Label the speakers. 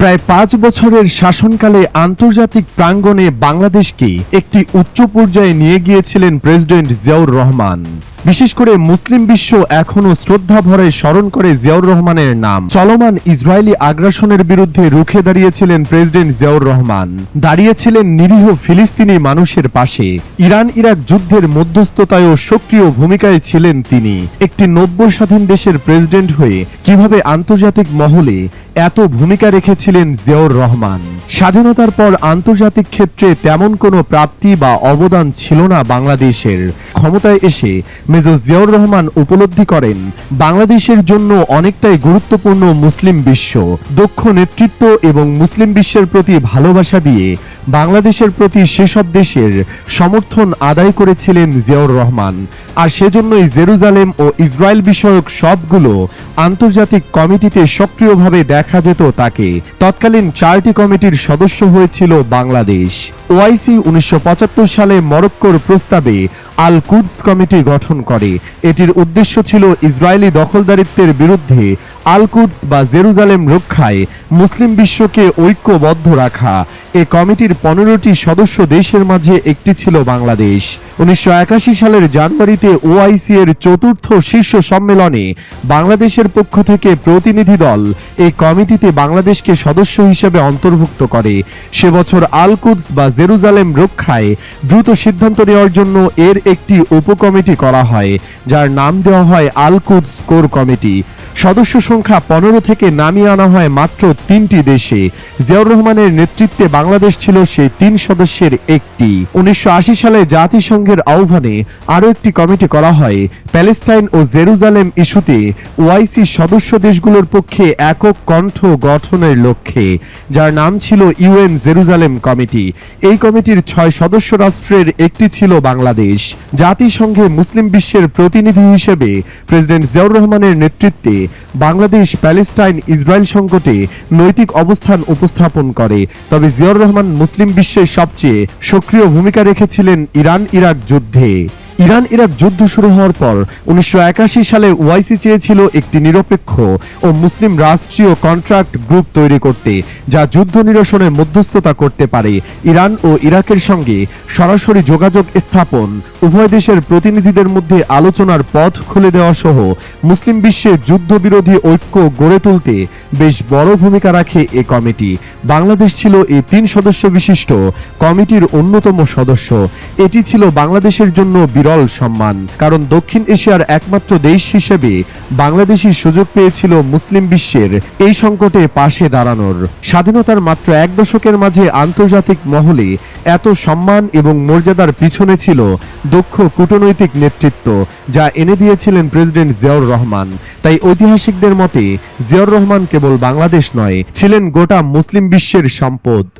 Speaker 1: প্রায় পাঁচ বছরের শাসনকালে আন্তর্জাতিক প্রাঙ্গণে বাংলাদেশকে একটি উচ্চ পর্যায়ে নিয়ে গিয়েছিলেন প্রেসিডেন্ট জিয়াউর রহমান। বিশেষ করে মুসলিম বিশ্ব এখনও শ্রদ্ধা ভরে স্মরণ করে জিয়াউর রহমানের নাম। চলমান ইসরায়েলি আগ্রাসনের বিরুদ্ধে রুখে দাঁড়িয়েছিলেন প্রেসিডেন্ট জিয়াউর রহমান। দাঁড়িয়েছিলেন নিরীহ ফিলিস্তিনি মানুষের পাশে। ইরান ইরাক যুদ্ধের মধ্যস্থতায়ও সক্রিয় ভূমিকায় ছিলেন তিনি। একটি নব্য স্বাধীন দেশের প্রেসিডেন্ট হয়ে কীভাবে আন্তর্জাতিক মহলে এত ভূমিকা রেখেছিলেন জিয়াউর রহমান? স্বাধীনতার পর আন্তর্জাতিক ক্ষেত্রে তেমন কোনো প্রাপ্তি বা অবদান ছিল না বাংলাদেশের। ক্ষমতায় এসে মেজর জিয়াউর রহমান উপলব্ধি করেন, বাংলাদেশের জন্য অনেকটাই গুরুত্বপূর্ণ মুসলিম বিশ্ব। দক্ষ নেতৃত্ব এবং মুসলিম বিশ্বের প্রতি ভালোবাসা দিয়ে বাংলাদেশের প্রতি সেসব দেশের সমর্থন আদায় করেছিলেন জিয়াউর রহমান। আর সেজন্যই জেরুজালেম ও ইসরায়েল বিষয়ক সবগুলো আন্তর্জাতিক কমিটিতে সক্রিয়ভাবে দেখা যেত তাকে। তৎকালীন চারটি কমিটির সদস্য হয়েছিল বাংলাদেশ। ওআইসি উনিশশো পঁচাত্তর সালে মরক্কোর প্রস্তাবে আল কুদস কমিটি গঠন করে। এটির উদ্দেশ্য ছিল ইসরায়েলি দখলদারিত্বের বিরুদ্ধে আল কুদস বা জেরুজালেম রক্ষায় মুসলিম বিশ্বকে ঐক্যবদ্ধ রাখা। এ কমিটির পনেরোটি সদস্য দেশের মাঝে একটি ছিল বাংলাদেশ। উনিশশো একাশি সালের জানুয়ারিতে ওআইসি এর চতুর্থ শীর্ষ সম্মেলনে বাংলাদেশের পক্ষ থেকে প্রতিনিধি দল এই কমিটিতে বাংলাদেশকে সদস্য হিসেবে অন্তর্ভুক্ত করে। সে বছর আল কুদস বা জেরুজালেম রক্ষায় দ্রুত সিদ্ধান্ত নেওয়ার জন্য এর একটি উপকমিটি করা হয়। যার নাম দেওয়া হয় আল কুদস কোর কমিটি। সদস্য সংখ্যা পনেরো থেকে নামিয়ে আনা হয় মাত্র তিনটি দেশে। জিয়াউর রহমানের নেতৃত্বে বাংলাদেশ ছিল সেই তিন সদস্যের একটি। উনিশশো আশি সালে জাতিসংঘের আহ্বানে আরও একটি কমিটি করা হয় প্যালেস্টাইন ও জেরুজালেম ইস্যুতে ওআইসি সদস্য দেশগুলোর পক্ষে একক কণ্ঠ গঠনের লক্ষ্যে, যার নাম ছিল ইউএন জেরুজালেম কমিটি। এই কমিটির ছয় সদস্য রাষ্ট্রের একটি ছিল বাংলাদেশ। জাতিসংঘে মুসলিম বিশ্বের প্রতিনিধি হিসেবে প্রেসিডেন্ট জিয়াউর রহমানের নেতৃত্বে বাংলাদেশ প্যালেস্টাইন ইসরায়েল সংকটে নৈতিক অবস্থান উপস্থাপন করে। তবে জিয়াউর রহমান মুসলিম বিশ্বের সবচেয়ে সক্রিয় ভূমিকা রেখেছিলেন ইরান ইরাক যুদ্ধে। ইরান ইরাক যুদ্ধ শুরু হওয়ার পর উনিশশো একাশি সালে ওয়াইসি চেয়েছিল একটি নিরপেক্ষ ও মুসলিম রাষ্ট্রীয় কন্ট্রাক্ট গ্রুপ তৈরি করতে, যা যুদ্ধ নিরসনে মধ্যস্থতা করতে পারে। ইরান ও ইরাকের সঙ্গে সরাসরি যোগাযোগ স্থাপন, উভয় দেশের প্রতিনিধিদের মধ্যে আলোচনার পথ খুলে দেওয়া সহ মুসলিম বিশ্বে যুদ্ধবিরোধী ঐক্য গড়ে তুলতে বেশ বড় ভূমিকা রাখে এ কমিটি। বাংলাদেশ ছিল এই তিন সদস্য বিশিষ্ট কমিটির অন্যতম সদস্য। এটি ছিল বাংলাদেশের জন্য বিরল সম্মান। কারণ দক্ষিণ এশিয়ার একমাত্র দেশ হিসেবে বাংলাদেশই সুযোগ পেয়েছিল মুসলিম বিশ্বের এই সংকটে পাশে দাঁড়ানোর। স্বাধীনতার মাত্র এক দশকের মাঝে আন্তর্জাতিক মহলে এত সম্মান এবং মর্যাদার পিছনে ছিল দক্ষ কূটনৈতিক নেতৃত্ব, যা এনে দিয়েছিলেন প্রেসিডেন্ট জিয়াউর রহমান। তাই ঐতিহাসিকদের মতে, জিয়াউর রহমান কেবল বাংলাদেশ নয়, ছিলেন গোটা মুসলিম বিশ্বের সম্পদ।